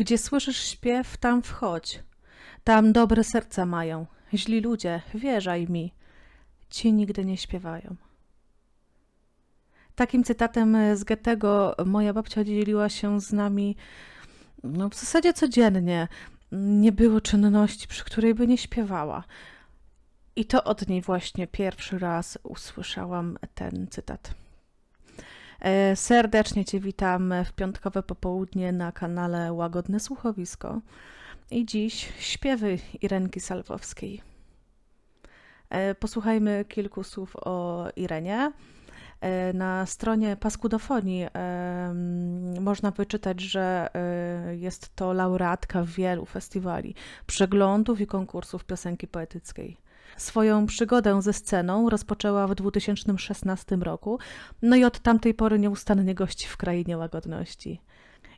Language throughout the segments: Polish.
Gdzie słyszysz śpiew, tam wchodź. Tam dobre serca mają. Źli ludzie, wierzaj mi, ci nigdy nie śpiewają. Takim cytatem z Goethego moja babcia dzieliła się z nami no, w zasadzie codziennie. Nie było czynności, przy której by nie śpiewała. I to od niej właśnie pierwszy raz usłyszałam ten cytat. E, Serdecznie Cię witam w piątkowe popołudnie na kanale Łagodne Słuchowisko. I dziś śpiewy Irenki Salwowskiej. E, Posłuchajmy kilku słów o Irenie. E, Na stronie Paskudofonii można wyczytać, że jest to laureatka wielu festiwali, przeglądów i konkursów piosenki poetyckiej. Swoją przygodę ze sceną rozpoczęła w 2016 roku, no i od tamtej pory nieustannie gości w Krainie Łagodności.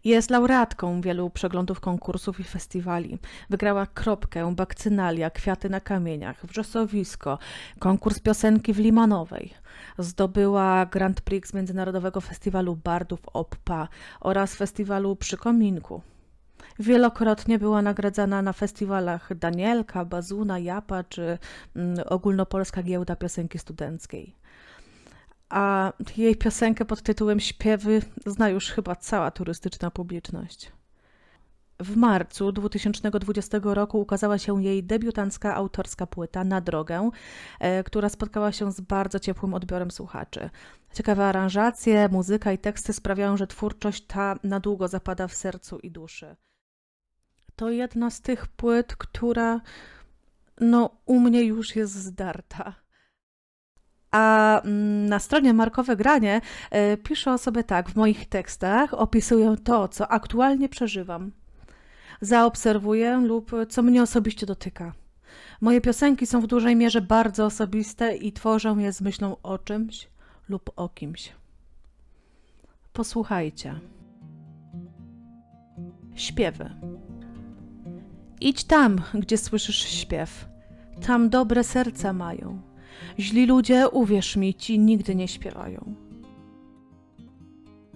Jest laureatką wielu przeglądów konkursów i festiwali. Wygrała Kropkę, Bakcynalia, Kwiaty na kamieniach, Wrzosowisko, konkurs piosenki w Limanowej. Zdobyła Grand Prix Międzynarodowego Festiwalu Bardów OPPA oraz festiwalu Przy Kominku. Wielokrotnie była nagradzana na festiwalach Danielka, Bazuna, Japa czy mm, Ogólnopolska Giełda Piosenki Studenckiej. A jej piosenkę pod tytułem Śpiewy zna już chyba cała turystyczna publiczność. W marcu 2020 roku ukazała się jej debiutancka autorska płyta Na drogę, e, która spotkała się z bardzo ciepłym odbiorem słuchaczy. Ciekawe aranżacje, muzyka i teksty sprawiają, że twórczość ta na długo zapada w sercu i duszy. To jedna z tych płyt, która no u mnie już jest zdarta. A mm, na stronie Markowe Granie e, piszę o sobie tak, w moich tekstach opisuję to, co aktualnie przeżywam. Zaobserwuję lub co mnie osobiście dotyka. Moje piosenki są w dużej mierze bardzo osobiste i tworzę je z myślą o czymś lub o kimś. Posłuchajcie. Śpiewy. Idź tam, gdzie słyszysz śpiew. Tam dobre serca mają. Źli ludzie, uwierz mi, ci nigdy nie śpiewają.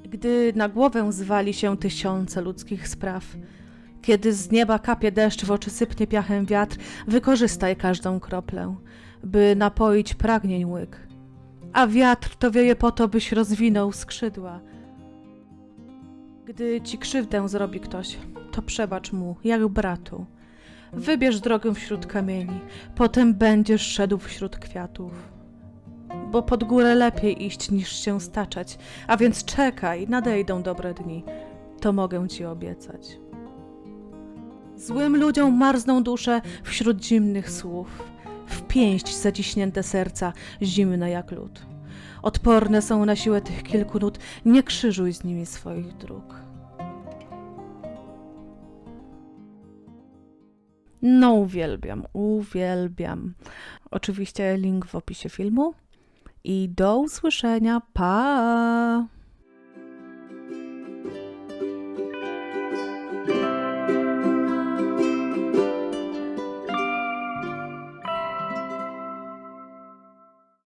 Gdy na głowę zwali się tysiące ludzkich spraw, kiedy z nieba kapie deszcz, w oczy sypnie piachem wiatr, wykorzystaj każdą kroplę, by napoić pragnień łyk. A wiatr to wieje po to, byś rozwinął skrzydła. Gdy ci krzywdę zrobi ktoś, to przebacz mu, jak bratu. Wybierz drogę wśród kamieni, potem będziesz szedł wśród kwiatów. Bo pod górę lepiej iść niż się staczać, a więc czekaj, nadejdą dobre dni. To mogę ci obiecać. Złym ludziom marzną dusze wśród zimnych słów, w pięść zaciśnięte serca, zimne jak lód. Odporne są na siłę tych kilku nut, nie krzyżuj z nimi swoich dróg. No, uwielbiam, uwielbiam. Oczywiście link w opisie filmu. I do usłyszenia. Pa!